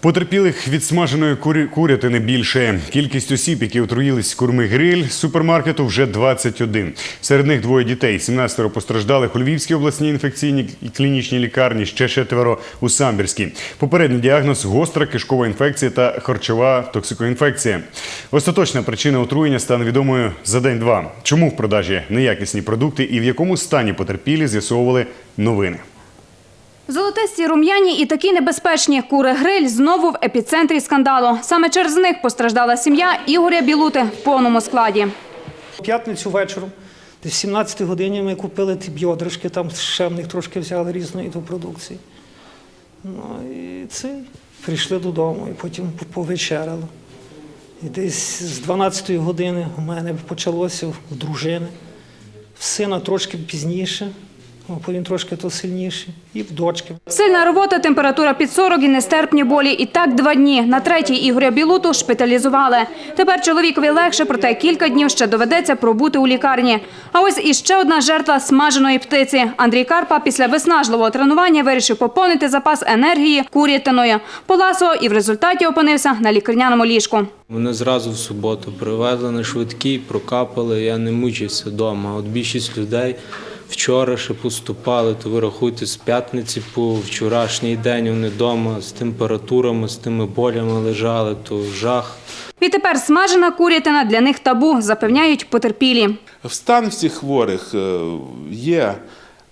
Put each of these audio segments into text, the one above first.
Потерпілих від смаженої курі- курятини більше. Кількість осіб, які отруїлись з курми гриль супермаркету, вже 21. Серед них двоє дітей. 17 постраждалих у Львівській обласній інфекційній клінічній лікарні, ще четверо у Самбірській. Попередній діагноз – гостра кишкова інфекція та харчова токсикоінфекція. Остаточна причина отруєння стане відомою за день-два. Чому в продажі неякісні продукти і в якому стані потерпілі з'ясовували новини. Золотисті рум'яні і такі небезпечні кури гриль знову в епіцентрі скандалу. Саме через них постраждала сім'я Ігоря Білути в повному складі. П'ятницю вечором, десь в 17 годині ми купили ті бьодришки, там ще в них трошки взяли різної до продукції. Ну і це прийшли додому і потім повечеряли. І десь з 12 години у мене почалося в дружини, в сина трошки пізніше, а потім трошки то сильніше, і в дочки. Сильна робота, температура під 40 і нестерпні болі. І так два дні. На третій Ігоря Білуту шпиталізували. Тепер чоловікові легше, проте кілька днів ще доведеться пробути у лікарні. А ось іще одна жертва смаженої птиці. Андрій Карпа після виснажливого тренування вирішив поповнити запас енергії курятиною. Поласував і в результаті опинився на лікарняному ліжку. Мене зразу в суботу привезли на швидкій, прокапали, я не мучився вдома. От більшість людей вчора ще поступали, то ви рахуйте з п'ятниці по вчорашній день вони вдома з температурами, з тими болями лежали, то жах. Відтепер смажена курятина для них табу, запевняють потерпілі. Стан всіх хворих е, є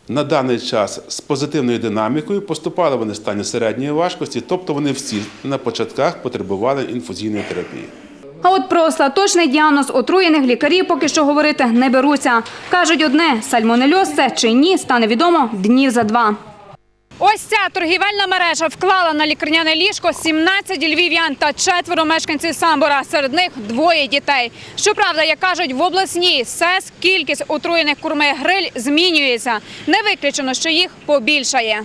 на даний час з позитивною динамікою. Поступали вони в стані середньої важкості, тобто вони всі на початках потребували інфузійної терапії. А от про остаточний діагноз отруєних лікарі поки що говорити не беруться. Кажуть одне – сальмонельоз це чи ні, стане відомо днів за два. Ось ця торгівельна мережа вклала на лікарняне ліжко 17 львів'ян та четверо мешканців Самбора. Серед них двоє дітей. Щоправда, як кажуть, в обласній СЕС кількість отруєних курми гриль змінюється. Не виключено, що їх побільшає.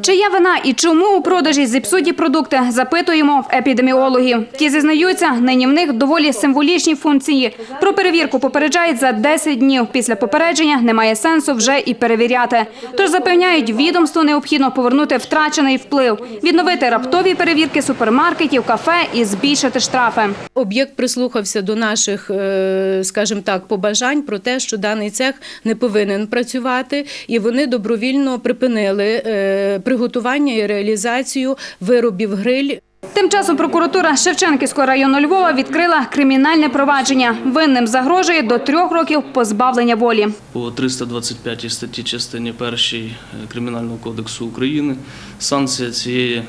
Чия вина і чому у продажі зіпсуті продукти, запитуємо в епідеміологів. Ті зізнаються, нині в них доволі символічні функції. Про перевірку попереджають за 10 днів. Після попередження немає сенсу вже і перевіряти. Тож запевняють, відомству необхідно повернути втрачений вплив, відновити раптові перевірки супермаркетів, кафе і збільшити штрафи. Об'єкт прислухався до наших, е, скажімо так, побажань про те, що даний цех не повинен працювати, і вони добровільно припинили е, приготування і реалізацію виробів гриль. Тим часом прокуратура Шевченківського району Львова відкрила кримінальне провадження. Винним загрожує до трьох років позбавлення волі. по 325 статті частині 1 Кримінального кодексу України. Санкція цієї е,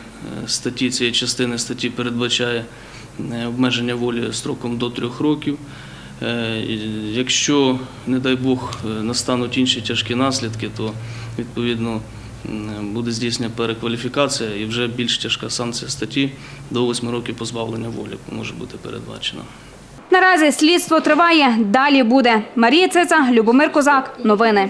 статті, цієї частини статті передбачає е, обмеження волі строком до трьох років. Е, Якщо, не дай Бог, е, настануть інші тяжкі наслідки, то відповідно буде здійснена перекваліфікація і вже більш тяжка санкція статті до 8 років позбавлення волі може бути передбачена. Наразі слідство триває. Далі буде. Марія Цеца, Любомир Козак. Новини.